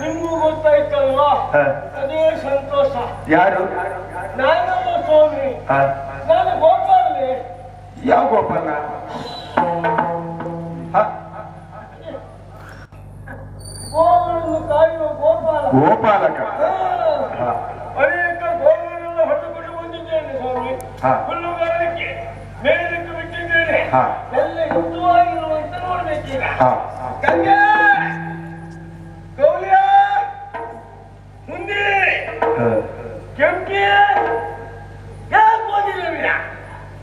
ನಿಮ್ಗೂ ಗೊತ್ತಾಯ್ತಲ್ವಾ? ಅದೇ ಸಂತೋಷ. ಯಾರು? ನಾನಲ್ಲ ಸ್ವಾಮಿ. ನಾನು ಗೋಪಾಲೆ ಯಾವ ಗೋಪಾಲ? ಗೋಗಳನ್ನು ಕಾಯುವ ಗೋಪಾಲ. ಗೋಪಾಲಕ. ಅನೇಕ ಗೋಗಳನ್ನೆಲ್ಲ ಹೊಟ್ಟುಕೊಂಡು ಬಂದಿದ್ದೇನೆ ಸ್ವಾಮಿ. ಹಾ. ಹುಲ್ಲುಗಾರಿಕೆ ಮೇಲಕ್ಕೆ ಬಿಟ್ಟಿದ್ದೇನೆ. ಹಾ. ಎಲ್ಲ ಯುದ್ಧವಾಗಿರುವಂತ ನೋಡ್ಬೇಕೀಗ. ಹ, ಗಂಗೆ!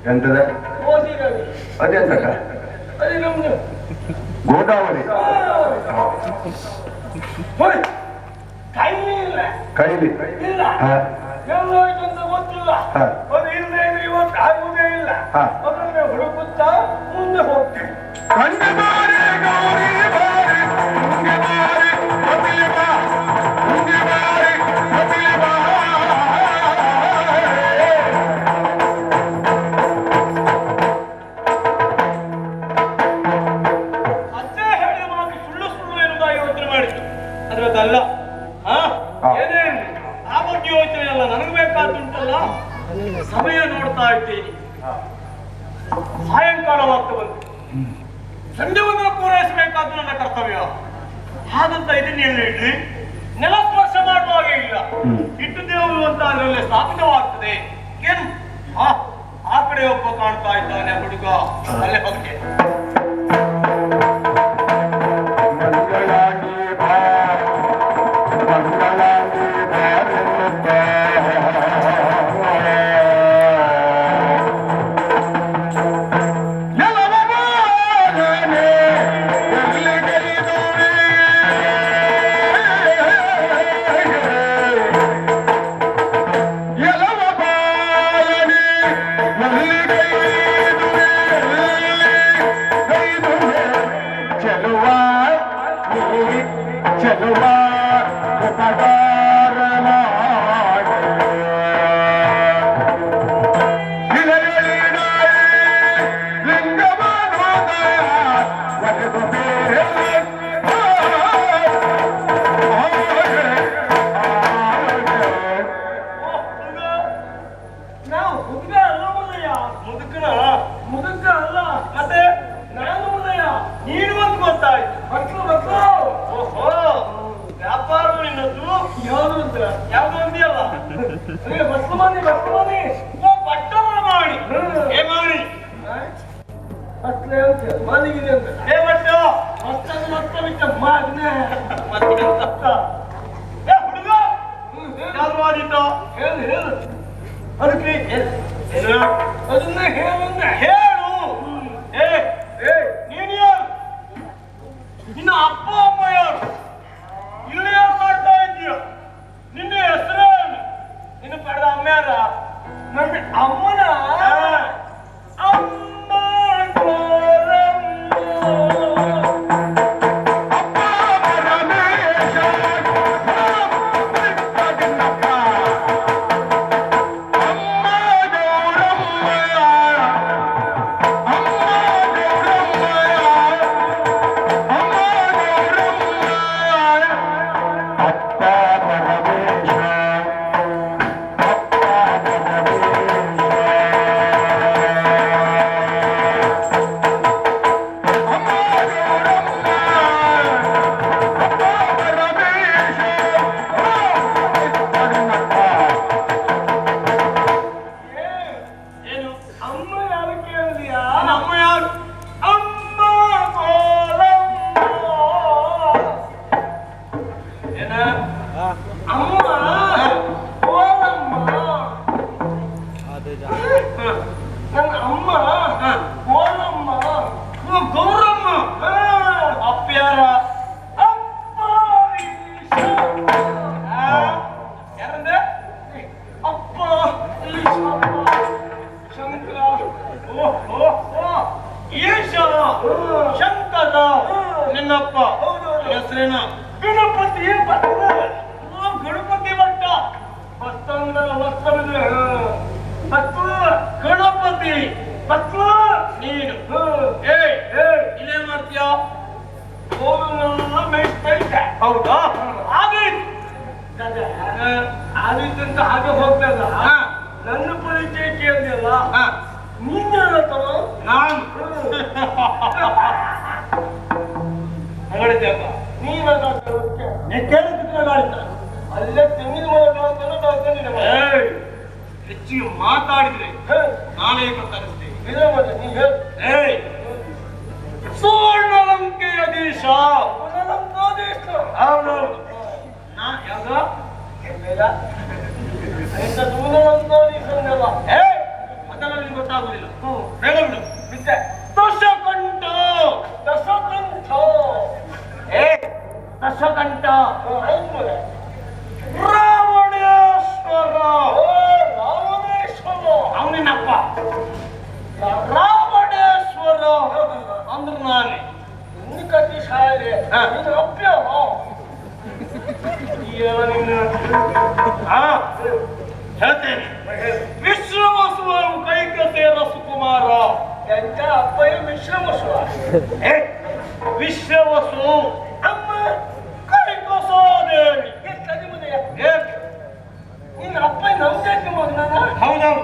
ಎಂತದ? ಓದಿರವಿ ಅದೆಂತಕ ಅದು ನಮ್ದು ಗೋದಾವರಿ ಕೈಲಿ ಇಲ್ಲ. ಹ, ಎಲ್ಲೋಯ್ತಂತ ಗೊತ್ತಿಲ್ಲ. ಯೋಚನೆ ಅಲ್ಲ ನನಗೆ ಬೇಕಾದುಂಟಲ್ಲ ಸಮಯ ನೋಡ್ತಾ ಇದ್ದೀನಿ ಸಾಯಂಕಾಲವಾಗ್ತಾ ಬಂತು. ಸಂಜೆ ಪೂರೈಸಬೇಕಾದ್ದು ನನ್ನ ಕರ್ತವ್ಯ. ಹಾಗಂತ ಇದನ್ನ ಹೇಳಿ ನೆಲ ಸ್ಪರ್ಶ ಮಾಡುವ ಹಾಗೆ ಇಲ್ಲ. ಇಟ್ಟು ದೇವರು ಅಂತ ಅದರಲ್ಲಿ ಸ್ಥಾಪಿತವಾಗ್ತದೆ. ಏನು? ಆ ಆ ಕಡೆ ಒಬ್ಬ ಕಾಣ್ತಾ ಇದ್ದಾನೆ ಹುಡುಗ. ಅಲ್ಲೇ ಬಗ್ಗೆ ಅಟ್ಲೇ ಅಂತ. ಏ ಬಟ್ಟ ಮತ್ತೊಂದು ಮತ್ತೆ ಬಿಟ್ಟ ಮಾಗ್ನೆ. ಮತ್ತೆ ಅಂತ ಏ ಹುಡುಗ ಯಾರು ಮಾಡಿದ್ದು? ಹೇಳು ಹೇಳು. ಅದಕ್ಕೆ ಅದನ್ನ ಹೇಳು ಏ ಏ. ನೀನು ಯಾರು ನಿನ್ನ ಅಪ್ಪ ಅಮ್ಮ ಯಾರು? ಇಲ್ಲಿ ಯಾರು ಮಾಡ್ತಾ ಇದೀಯ ನಿನ್ನ ಹೆಸರೇನು? ನಿನ್ನ ಪಡೆದ ಅಮ್ಮ ಯಾರ? ನಮ್ಮ ಅಮ್ಮ ಶಂಕರ ನಿನ್ನಪ್ಪ ಹೆಸರೇನ? ಗಣಪತಿ ಭಟ್ಟ ಗಣಪತಿ ಭಟ್ಟ ಭಕ್ತಂದ ವಸ್ತ್ರವಿದೆ. ಭಕ್ತ ಗಣಪತಿ. ಭಕ್ತ ನೀನು. ಮಾಡ್ತೀಯ? ಗೋವಿನೆಲ್ಲ ಮಾಡ್ತೀಯ ಹೌದಾ? ಆದೀತು ಆದೀತು ಅಂತ ಹಾಗೆ ಹೋಗ್ತಲ್ಲ ನನ್ನ ನೀ ಕೇಳಿದ್ರೆ ಗಾಳಿತ ಅಲ್ಲೇ ತೆಂಗಿನ ಮರ ಹೆಚ್ಚಿಗೆ ಮಾತಾಡಿದ್ರೆ ನಾನೇ ಕತ್ತರಿಸ್ತೇನೆ ನೀ ಹೇಳು. ಏಯ್ ಸುವರ್ಣಲಂಕೆಯ ದೇಶ. ಹೌದೌದು ನಾ ಯಾವ್ದು? ಅಂದ್ರೆ ನಾನೇ ಕಟ್ಟಿ ಶಾಲೆ ಅಪ್ಪ ಹೇಳ್ತೇನೆ. ವಿಶ್ವವಸುವಂ ಕೈಕಸೇರ ಸುಕುಮಾರ. ಎಂತ ಅಪ್ಪಯ್ಯ ವಿಶ್ವವಸುವ ವಿಶ್ವವಸು? ಅಮ್ಮ ಕೈಕಸೋದೇವಿ ಏಕೆ ನಿನ್ನ ಅಪ್ಪ ನಮ್ದಕ್ಕೆ ಮಗನ ಹೌದೌದು.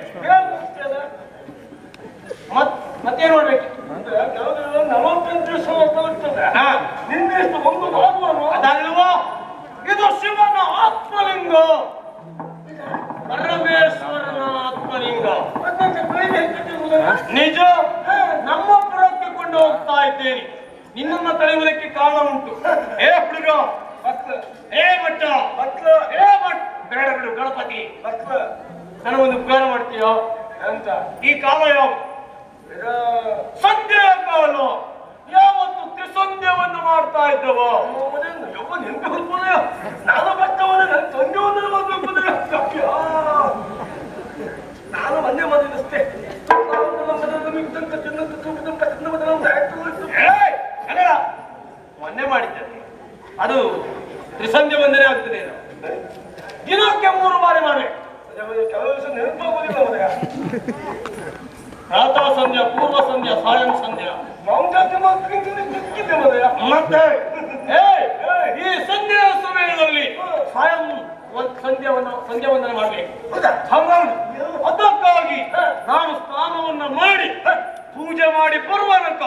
ಗಣಪತಿ ನನಗೊಂದು ಉಪಕಾರ ಮಾಡ್ತೀಯೋ? ಅಂತ ಈ ಕಾಲ ಯಾವ ಸಂಧ್ಯೆಯ ಕಾಲ ಯಾವತ್ತು ತ್ರಿಸಂಧ್ಯವನ್ನು ಮಾಡ್ತಾ ಇದ್ದವೋ? ನಾನು ಬರ್ತವನೇ ನನ್ನ ಸಂಧ್ಯವನ್ನು ನಾನು ಒಂದೇ ಮದುವೆ ಮೊನ್ನೆ ಮಾಡಿದ್ದೆ. ಅದು ತ್ರಿಸಂಧ್ಯ ವಂದನೆ ಆಗ್ತದೆ. ಮೂರು ಬಾರಿ ಮಾಡ್ಬೇಕು ಕೆಲವು ದಿವಸ ನೆನಪಾಗೋದಿಲ್ಲ ಪ್ರಾತಃ ಸಂಧ್ಯಾ ಪೂರ್ವ ಸಂಧ್ಯಾ ಸಾಯಂ ಸಂಧ್ಯಾ. ಮತ್ತೆ? ಏ, ಈ ಸಂಧ್ಯಾ ಸಮಯದಲ್ಲಿ ಸಾಯಂ ಒಂದ್ ಸಂಧ್ಯಾವನ್ನು ಸಂಧ್ಯಾವಂದನೆ ಮಾಡ್ಬೇಕು ಹೌದೌದು ಅದಕ್ಕಾಗಿ ನಾನು ಸ್ನಾನವನ್ನು ಮಾಡಿ ಪೂಜೆ ಮಾಡಿ ಬರುವನಕ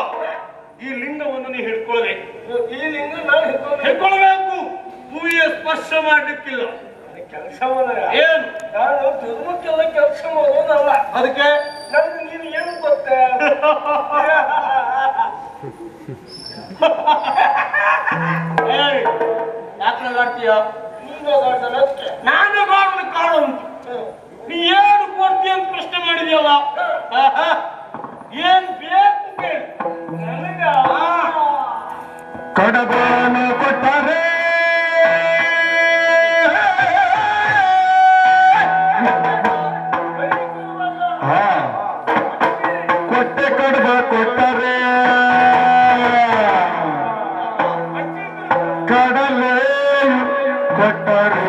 ಈ ಲಿಂಗವನ್ನು ನೀ ಹಿಡ್ಕೊಳ್ಬೇಕು. ಈ ಲಿಂಗ ನಾನು ಹಿಡ್ಕೊಳ್ಬೇಕು. ಹೂವಿಗೆ ಸ್ಪರ್ಶ ಮಾಡ್ಲಿಕ್ಕಿಲ್ಲ. ಕೆಲಸ ಏನು? ನಾನು ಧರ್ಮಕ್ಕೆಲ್ಲ ಕೆಲಸ ಮಾಡೋನಲ್ಲ ಅದಕ್ಕೆ? ನನಗೆ ನೀನು ಏನು ಗೊತ್ತ? ಯಾಕೆ ಮಾಡ್ತೀಯ ನಾನು பட்டாரு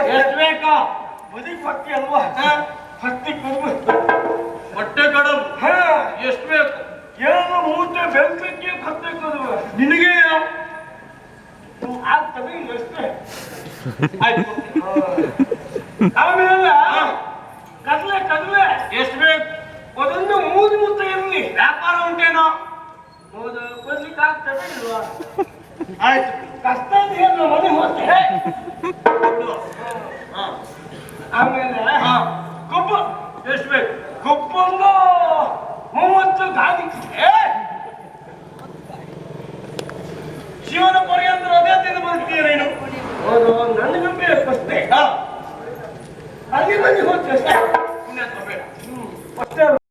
ಎಷ್ಟು ಬೇಕಾ ಬದುಕ್ ಅಲ್ವಾ? ಭಕ್ತಿ ಕುರುಬು ಹೊಟ್ಟೆ ಹಾ. ಎಷ್ಟು ಬೇಕು? ಏನು ಮೂತೆ ಬೆಂಕಕ್ಕೆ ಭಕ್ತಿ ಕುರುಬು ನಿನಗೆ ಆಗ್ತದೆ ಅಷ್ಟೇ. ಆಯ್ತು. ಆಮೇಲೆ ಕದಲೆ ಕದಲೆ ಎಷ್ಟು ಬೇಕು? ಅದೊಂದು ಮೂರು ಮೂತೆ ಇರಲಿ. ವ್ಯಾಪಾರ ಉಂಟೇನೋ? ಮೂರು ಕೊಡ್ಲಿಕ್ಕೆ ಆಗ್ತದೆ ಇಲ್ವಾ? ಆಯ್ತು. ಕಷ್ಟ ಏನು ಮನೆ ಹೋಗ್ತೆ ಆಮೇಲೆ ಕೊಬ್ಬು ಎಷ್ಟು ಬೇಕು? ಕೊಬ್ಬೊಂದು ಮೂವತ್ತು ಗಾದಿ. ಏ! ಶಿವನ ಪರ್ಯಂತರ ಅದೇ ತಿಂದು ಬರ್ತೀಯ ನೀನು? ಹೌದು ನನ್ನ ಬೇಕು ಅಷ್ಟೇ. ಅಲ್ಲಿ ಬಂದು ಹೋಗ್ತೇವೆ ಅಷ್ಟೇ.